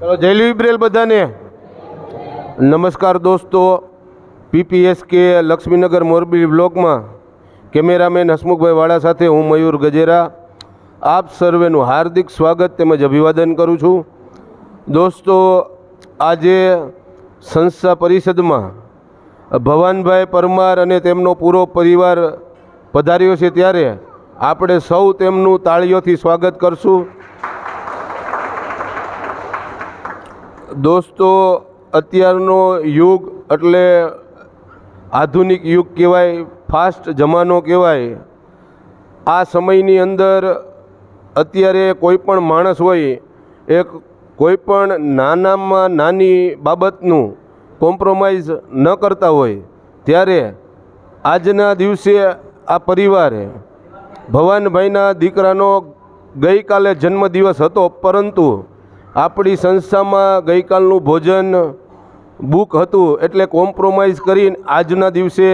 ચલો, જય લિબ્રેલ બધાને. નમસ્કાર દોસ્તો પીપીએસ કે લક્ષ્મીનગર મોરબી બ્લોકમાં કેમેરામેન હસમુખભાઈ વાળા સાથે હું મયુર ગજેરા. આપ સર્વેનું હાર્દિક સ્વાગત તેમજ અભિવાદન કરું છું. દોસ્તો, આજે સંસ્થા પરિષદમાં ભવાનભાઈ પરમાર અને તેમનો પૂરો પરિવાર પધાર્યો છે ત્યારે આપણે સૌ તેમનું તાળીઓથી સ્વાગત કરશું. દોસ્તો, અત્યારનો યુગ એટલે આધુનિક યુગ કહેવાય, ફાસ્ટ જમાનો કહેવાય. આ સમયની અંદર અત્યારે કોઈ પણ માણસ હોય, એક કોઈ પણ નાનામાં નાની બાબતનું કોમ્પ્રોમાઇઝ ન કરતા હોય, ત્યારે આજના દિવસે આ પરિવારે ભવાનભાઈના દીકરાનો ગઈકાલે જન્મદિવસ હતો, પરંતુ આપણી સંસ્થામાં ગઈકાલનું ભોજન બુક હતું એટલે કોમ્પ્રોમાઇઝ કરીને આજના દિવસે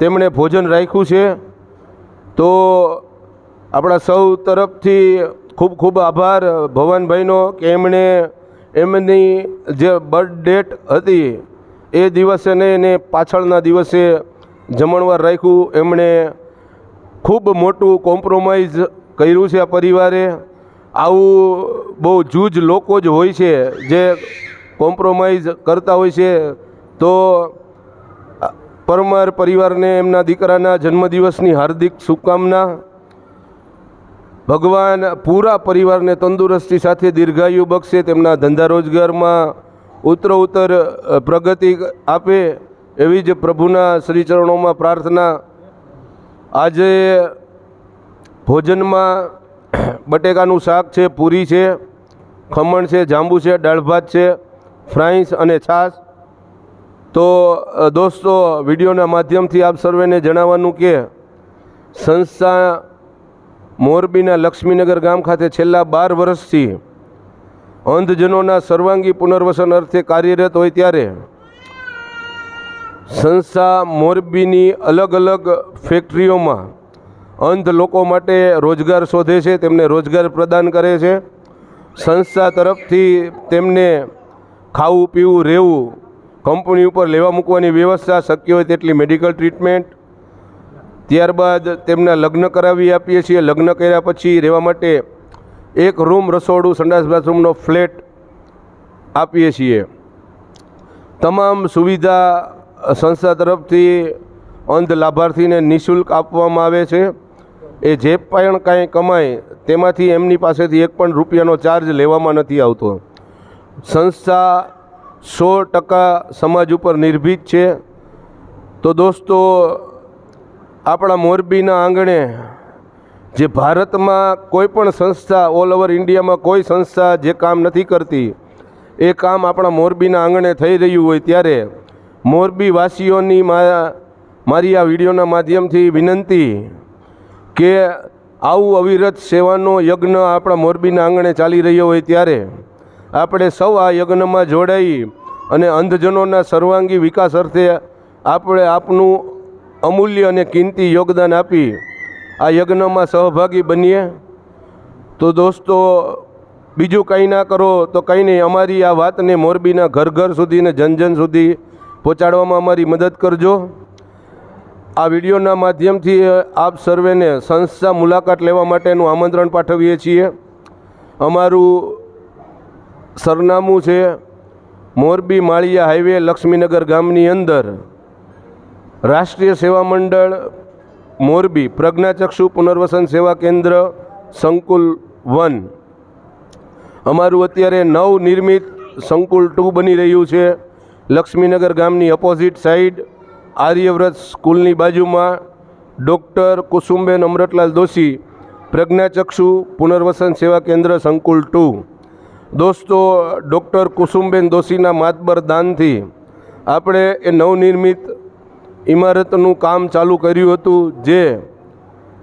તેમણે ભોજન રાખ્યું છે. તો આપણા સૌ તરફથી ખૂબ ખૂબ આભાર ભવાનભાઈનો કે એમણે એમની જે બર્થ ડેટ હતી એ દિવસે ને એને પાછળના દિવસે જમણવાર રાખ્યું. એમણે ખૂબ મોટું કોમ્પ્રોમાઇઝ કર્યું છે આ પરિવારે. આવું બહુ જૂજ લોકો જ હોય છે, જે કોમ્પ્રોમાઇઝ કરતા હોય છે, તો પરમાર પરિવારને એમના દીકરાના જન્મદિવસની હાર્દિક શુભકામના, ભગવાન પૂરા પરિવારને તંદુરસ્તી સાથે દીર્ઘાયુ બક્ષે તેમના ધંધા રોજગારમાં ઉત્તરોત્તર ઉત્તર પ્રગતિ આપે એવી જ પ્રભુના શ્રીચરણોમાં પ્રાર્થના. આજે ભોજનમાં બટેકાનું શાક છે, પૂરી છે, ખમણ છે, જાંબુ છે, દાળ ભાત છે, ફ્રાઈસ અને છાશ. તો દોસ્તો, વિડીયોના માધ્યમથી આપ સર્વેને જણાવવાનું કે સંસ્થા મોરબીના લક્ષ્મીનગર ગામ ખાતે છેલ્લા બાર વર્ષથી અંધજનોના સર્વાંગી પુનર્વસન અર્થે કાર્યરત હોય ત્યારે સંસ્થા મોરબીની અલગ અલગ ફેક્ટરીઓમાં અંધ લોકો માટે રોજગાર શોધે છે, તેમને રોજગાર પ્રદાન કરે છે. સંસ્થા તરફથી તેમને ખાવું, પીવું, રહેવું, કંપની ઉપર લેવા મૂકવાની વ્યવસ્થા શક્ય હોય તેટલી મેડિકલ ટ્રીટમેન્ટ. ત્યારબાદ તેમના લગ્ન કરાવી આપીએ છીએ. લગ્ન કર્યા પછી રહેવા માટે એક રૂમ રસોડું, સંડાસ બાથરૂમનો ફ્લેટ આપીએ છીએ. તમામ સુવિધા સંસ્થા તરફથી અંધ લાભાર્થીને નિઃશુલ્ક આપવામાં આવે છે. એ જે પણ કાંઈ કમાય, તેમાંથી એમની પાસેથી એક પણ રૂપિયાનો ચાર્જ લેવામાં નથી આવતો. સંસ્થા સો ટકા સમાજ ઉપર નિર્ભીત છે. તો દોસ્તો, આપણા મોરબીના આંગણે જે ભારતમાં કોઈ પણ સંસ્થા ઓલ ઓવર ઇન્ડિયામાં કોઈ સંસ્થા જે કામ નથી કરતી, એ કામ આપણા મોરબીના આંગણે થઈ રહ્યું હોય ત્યારે મોરબીવાસીઓની મારી આ વિડીયોના માધ્યમથી વિનંતી કે આવું અવિરત સેવાનો યજ્ઞ આપણા મોરબીના આંગણે ચાલી રહ્યો હોય ત્યારે આપણે સૌ આ યજ્ઞમાં જોડાઈ અને અંધજનોના સર્વાંગી વિકાસ અર્થે આપણે આપનું અમૂલ્ય અને કિંમતી યોગદાન આપી આ યજ્ઞમાં સહભાગી બનીએ. તો દોસ્તો, બીજું કંઈ ના કરો તો કંઈ નહીં, અમારી આ વાતને મોરબીના ઘર ઘર સુધી ને જન જન સુધી પહોંચાડવામાં અમારી મદદ કરજો. આ વિડીયોના માધ્યમથી આપ સર્વેને સંસ્થા મુલાકાત લેવા માટેનું આમંત્રણ પાઠવીએ છીએ. અમારું સરનામું છે મોરબી માળિયા હાઈવે, લક્ષ્મીનગર ગામની અંદર. રાષ્ટ્રીય સેવા મંડળ મોરબી, પ્રજ્ઞાચક્ષુ પુનર્વસન સેવા કેન્દ્ર, સંકુલ વન. અમારું અત્યારે નવ નિર્મિત સંકુલ ટુ બની રહ્યું છે. લક્ષ્મીનગર ગામની અપોઝિટ સાઈડ આર્યવ્રત સ્કૂલની બાજુમાં ડૉક્ટર કુસુમબેન અમરતલાલ દોશી, પ્રજ્ઞાચક્ષુ પુનર્વસન સેવા કેન્દ્ર સંકુલ ટુ. દોસ્તો, ડૉક્ટર કુસુમબેન દોશીના માતબર દાનથી આપણે એ નવનિર્મિત ઇમારતનું કામ ચાલુ કર્યું હતું જે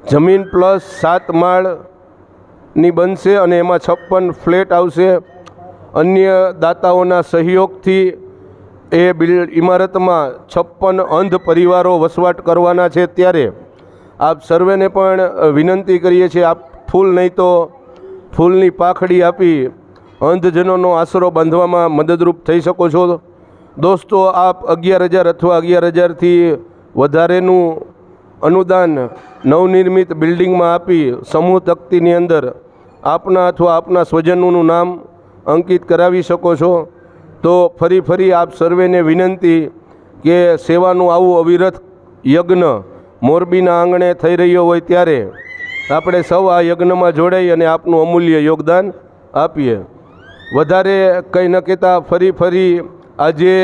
જમીન પ્લસ સાત માળની બનશે અને એમાં છપ્પન ફ્લેટ આવશે. અન્ય દાતાઓના સહયોગથી એ બિલ્ડ ઇમારતમાં છપ્પન અંધ પરિવારો વસવાટ કરવાના છે ત્યારે આપ સર્વેને પણ વિનંતી કરીએ છીએ, આપ ફૂલ નહીં તો ફૂલની પાખડી આપી અંધજનોનો આશરો બાંધવામાં મદદરૂપ થઈ શકો છો. દોસ્તો, આપ અગિયાર હજાર અથવા અગિયાર હજારથી વધારેનું અનુદાન નવનિર્મિત બિલ્ડિંગમાં આપી સમૂહ તકતીની અંદર આપના અથવા આપના સ્વજનોનું નામ અંકિત કરાવી શકો છો. તો ફરી ફરી આપ સર્વેને વિનંતી કે સેવાનું આવું અવિરત યજ્ઞ મોરબીના આંગણે થઈ રહ્યો હોય ત્યારે આપણે સૌ આ યજ્ઞમાં જોડાઈ અને આપનું અમૂલ્ય યોગદાન આપીએ. વધારે કંઈ ન કહેતા, ફરી ફરી આજે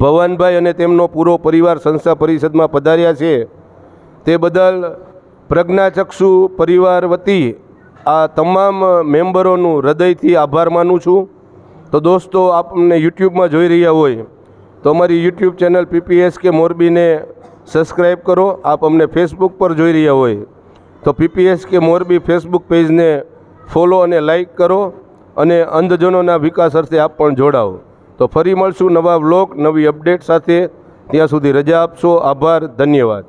ભવાનભાઈ અને તેમનો પૂરો પરિવાર સંસ્થા પરિષદમાં પધાર્યા છે. તે બદલ પ્રજ્ઞાચક્ષુ પરિવાર વતી આ તમામ મેમ્બરોનું હૃદયથી આભાર માનું છું. તો દોસ્તો, આપને યુટ્યુબમાં જોઈ રહ્યા હોય તો અમારી યુટ્યુબ ચેનલ પીપીએસ કે મોરબીને સબસ્ક્રાઈબ કરો. આપ અમને ફેસબુક પર જોઈ રહ્યા હોય તો પીપીએસ કે મોરબી ફેસબુક પેજને ફોલો અને લાઈક કરો અને અંધજનોના વિકાસ અર્થે આપ પણ જોડાઓ. તો ફરી મળશું નવા બ્લોક નવી અપડેટ સાથે. ત્યાં સુધી રજા આપશો. આભાર, ધન્યવાદ.